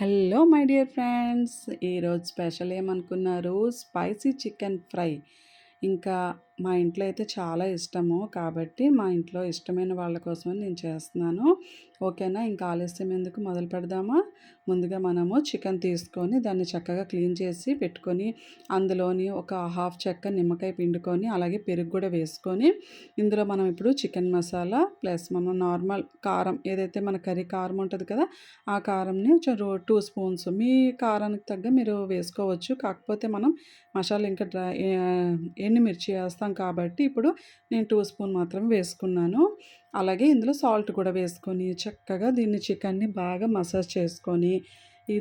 Hello my dear friends. ఈరోజు special ఏమనుకున్నారు? Spicy chicken fry. ఇంకా మా ఇంట్లో అయితే చాలా ఇష్టము. కాబట్టి మా ఇంట్లో ఇష్టమైన వాళ్ళ కోసమని నేను చేస్తున్నాను. ఓకేనా? ఇంకా ఆలస్యం ఎందుకు? మొదలు పెడదామా? ముందుగా మనము చికెన్ తీసుకొని దాన్ని చక్కగా క్లీన్ చేసి పెట్టుకొని అందులోని ఒక హాఫ్ చెక్క నిమ్మకాయ పిండుకొని అలాగే పెరుగు కూడా వేసుకొని ఇందులో మనం ఇప్పుడు చికెన్ మసాలా ప్లస్ మనం నార్మల్ కారం ఏదైతే మన కర్రీ కారం ఉంటుంది కదా ఆ కారంని టూ స్పూన్స్ మీ కారానికి తగ్గ మీరు వేసుకోవచ్చు. కాకపోతే మనం మసాలా ఇంకా డ్రై ఎండుమిర్చి వేస్తాం కాబట్టి ఇప్పుడు నేను టూ స్పూన్ మాత్రం వేసుకున్నాను. అలాగే ఇందులో సాల్ట్ కూడా వేసుకొని చక్కగా దీన్ని చికెన్ని బాగా మసాజ్ చేసుకొని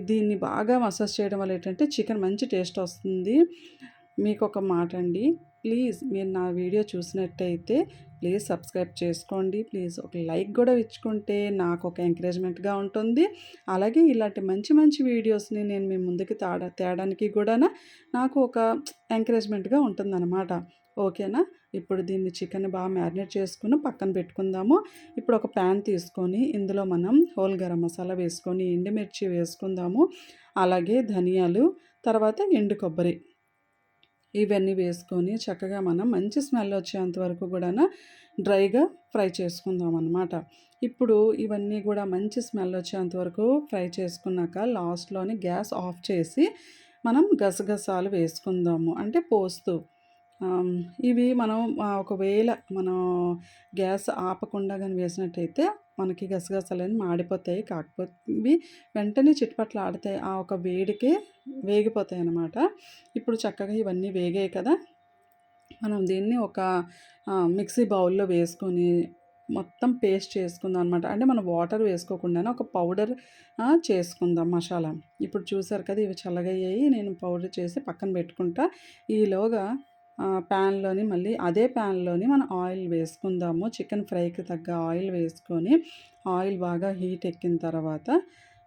దీన్ని బాగా మసాజ్ చేయడం వల్ల ఏంటంటే చికెన్ మంచి టేస్ట్ వస్తుంది. మీకు ఒక మాట అండి ప్లీజ్ మీరు నా వీడియో చూసినట్టయితే ప్లీజ్ సబ్స్క్రైబ్ చేసుకోండి. ప్లీజ్ ఒక లైక్ కూడా ఇచ్చుకుంటే నాకు ఒక ఎంకరేజ్మెంట్గా ఉంటుంది. అలాగే ఇలాంటి మంచి మంచి వీడియోస్ని నేను మీ ముందుకు తాడ తేడానికి కూడా నాకు ఒక ఎంకరేజ్మెంట్గా ఉంటుందన్నమాట. ఓకేనా? ఇప్పుడు దీన్ని చికెన్ బాగా మ్యారినేట్ చేసుకుని పక్కన పెట్టుకుందాము. ఇప్పుడు ఒక ప్యాన్ తీసుకొని ఇందులో మనం హోల్ గరం మసాలా వేసుకొని ఎండుమిర్చి వేసుకుందాము. అలాగే ధనియాలు తర్వాత ఎండు కొబ్బరి. ఇవన్నీ వేసుకొని చక్కగా మనం మంచి స్మెల్ వచ్చేంత వరకు కూడా డ్రైగా ఫ్రై చేసుకుందాం అనమాట ఇప్పుడు ఇవన్నీ కూడా మంచి స్మెల్ వచ్చేంత వరకు ఫ్రై చేసుకున్నాక లాస్ట్లోని గ్యాస్ ఆఫ్ చేసి మనం గసగసాలు వేసుకుందాము. అంటే పోస్తూ. ఇవి మనం ఒకవేళ మనం గ్యాస్ ఆపకుండా కానీ వేసినట్టయితే మనకి గసగసాలని మాడిపోతాయి. కాకపోతే ఇవి వెంటనే చిట్పట్లు ఆడితే ఆ ఒక వేడికే వేగిపోతాయి అన్నమాట. ఇప్పుడు చక్కగా ఇవన్నీ వేగాయి కదా. మనం దీన్ని ఒక మిక్సీ బౌల్లో వేసుకొని మొత్తం పేస్ట్ చేసుకుందాం అనమాట అంటే మనం వాటర్ వేసుకోకుండానే ఒక పౌడర్ చేసుకుందాం మసాలా. ఇప్పుడు చూసారు కదా ఇవి చల్లగయ్యాయి. నేను పౌడర్ చేసి పక్కన పెట్టుకుంటా. ఈలోగా ప్యాన్లోని మళ్ళీ అదే ప్యాన్లోని మనం ఆయిల్ వేసుకుందాము. చికెన్ ఫ్రైకి తగ్గ ఆయిల్ వేసుకొని ఆయిల్ బాగా హీట్ ఎక్కిన తర్వాత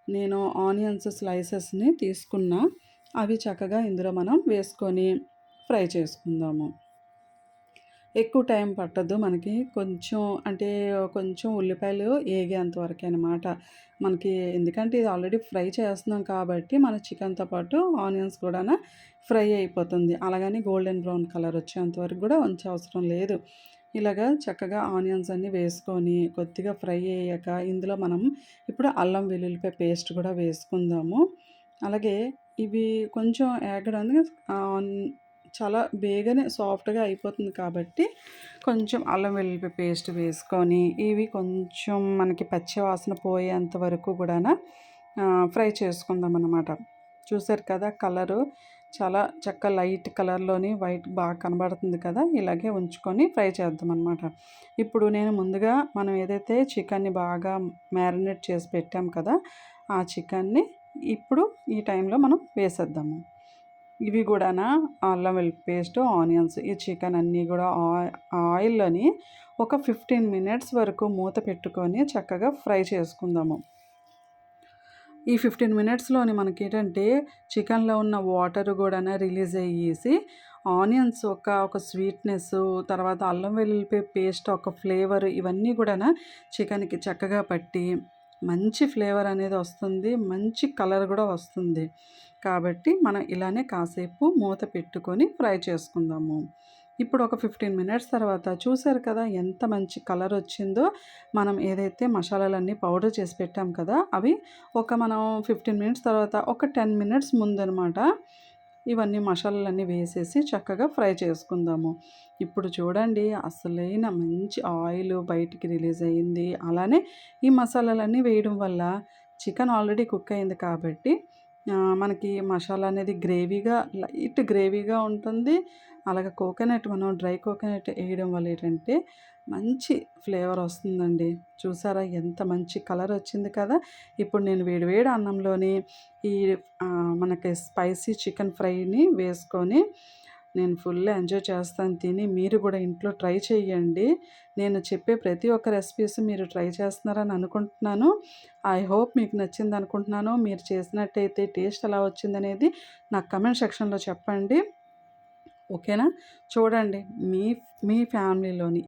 నేను ఆనియన్స్ స్లైసెస్ని తీసుకున్నా అవి చక్కగా ఇందులో మనం వేసుకొని ఫ్రై చేసుకుందాము. ఎక్కువ టైం పట్టదు మనకి. కొంచెం అంటే కొంచెం ఉల్లిపాయలు ఏగేంత వరకు అనమాట మనకి ఎందుకంటే ఇది ఆల్రెడీ ఫ్రై చేస్తున్నాం కాబట్టి మన చికెన్తో పాటు ఆనియన్స్ కూడా ఫ్రై అయిపోతుంది. అలాగని గోల్డెన్ బ్రౌన్ కలర్ వచ్చేంత వరకు కూడా ఉంచే అవసరం లేదు. ఇలాగా చక్కగా ఆనియన్స్ అన్నీ వేసుకొని కొద్దిగా ఫ్రై అయ్యాక ఇందులో మనం ఇప్పుడు అల్లం వెల్లుల్లిపాయ పేస్ట్ కూడా వేసుకుందాము. అలాగే ఇవి కొంచెం ఏగడానికి చాలా బేగనే సాఫ్ట్గా అయిపోతుంది కాబట్టి కొంచెం అల్లం వెల్లుల్లి పేస్ట్ వేసుకొని ఇవి కొంచెం మనకి పచ్చి వాసన పోయేంత వరకు కూడా ఫ్రై చేసుకుందాం అన్నమాట. చూసారు కదా కలరు? చాలా చక్క లైట్ కలర్లోని వైట్ బాగా కనబడుతుంది కదా? ఇలాగే ఉంచుకొని ఫ్రై చేద్దాం అనమాట ఇప్పుడు నేను ముందుగా మనం ఏదైతే చికెన్ని బాగా మ్యారినేట్ చేసి పెట్టాం కదా ఆ చికెన్ని ఇప్పుడు ఈ టైంలో మనం వేసేద్దాము. ఇవి కూడా అల్లం వెల్లుల్లి పేస్ట్ ఆనియన్స్. ఈ చికెన్ అన్నీ కూడా ఆయిల్లోని ఒక ఫిఫ్టీన్ మినిట్స్ వరకు మూత పెట్టుకొని చక్కగా ఫ్రై చేసుకుందాము. ఈ ఫిఫ్టీన్ మినిట్స్లోని మనకి ఏంటంటే చికెన్లో ఉన్న వాటర్ కూడా రిలీజ్ అయ్యేసి ఆనియన్స్ ఒక ఒక స్వీట్నెస్ తర్వాత అల్లం వెల్లుల్లి పేస్ట్ ఒక ఫ్లేవర్ ఇవన్నీ కూడా చికెన్కి చక్కగా పట్టి మంచి ఫ్లేవర్ అనేది వస్తుంది మంచి కలర్ కూడా వస్తుంది. కాబట్టి మనం ఇలానే కాసేపు మూత పెట్టుకొని ఫ్రై చేసుకుందాము. ఇప్పుడు ఒక ఫిఫ్టీన్ మినిట్స్ తర్వాత చూసారు కదా ఎంత మంచి కలర్ వచ్చిందో. మనం ఏదైతే మసాలాలన్నీ పౌడర్ చేసి పెట్టాం కదా అవి ఒక మనం ఫిఫ్టీన్ మినిట్స్ తర్వాత ఒక టెన్ మినిట్స్ ముందనమాట ఇవన్నీ మసాలాలన్నీ వేసేసి చక్కగా ఫ్రై చేసుకుందాము. ఇప్పుడు చూడండి అసలైన మంచి ఆయిల్ బయటికి రిలీజ్ అయ్యింది. అలానే ఈ మసాలాలన్నీ వేయడం వల్ల చికెన్ ఆల్రెడీ కుక్ అయింది కాబట్టి మనకి మసాలా అనేది గ్రేవీగా లైట్ గ్రేవీగా ఉంటుంది. అలాగే కోకోనట్ మనం డ్రై కోకోనట్ వేయడం వల్ల ఏంటంటే మంచి ఫ్లేవర్ వస్తుందండి. చూసారా ఎంత మంచి కలర్ వచ్చింది కదా! ఇప్పుడు నేను వేడివేడి అన్నంలోని ఈ మనకి స్పైసీ చికెన్ ఫ్రైని వేసుకొని నేను ఫుల్ ఎంజాయ్ చేస్తాను తిని మీరు కూడా ఇంట్లో ట్రై చేయండి నేను చెప్పే ప్రతి ఒక్క రెసిపీస్ మీరు ట్రై చేస్తున్నారని అనుకుంటున్నాను. ఐ హోప్ మీకు నచ్చింది అనుకుంటున్నాను. మీరు చేసినట్టయితే టేస్ట్ ఎలా వచ్చిందనేది నాకు కమెంట్ సెక్షన్లో చెప్పండి. ఓకేనా చూడండి మీ మీ ఫ్యామిలీలోని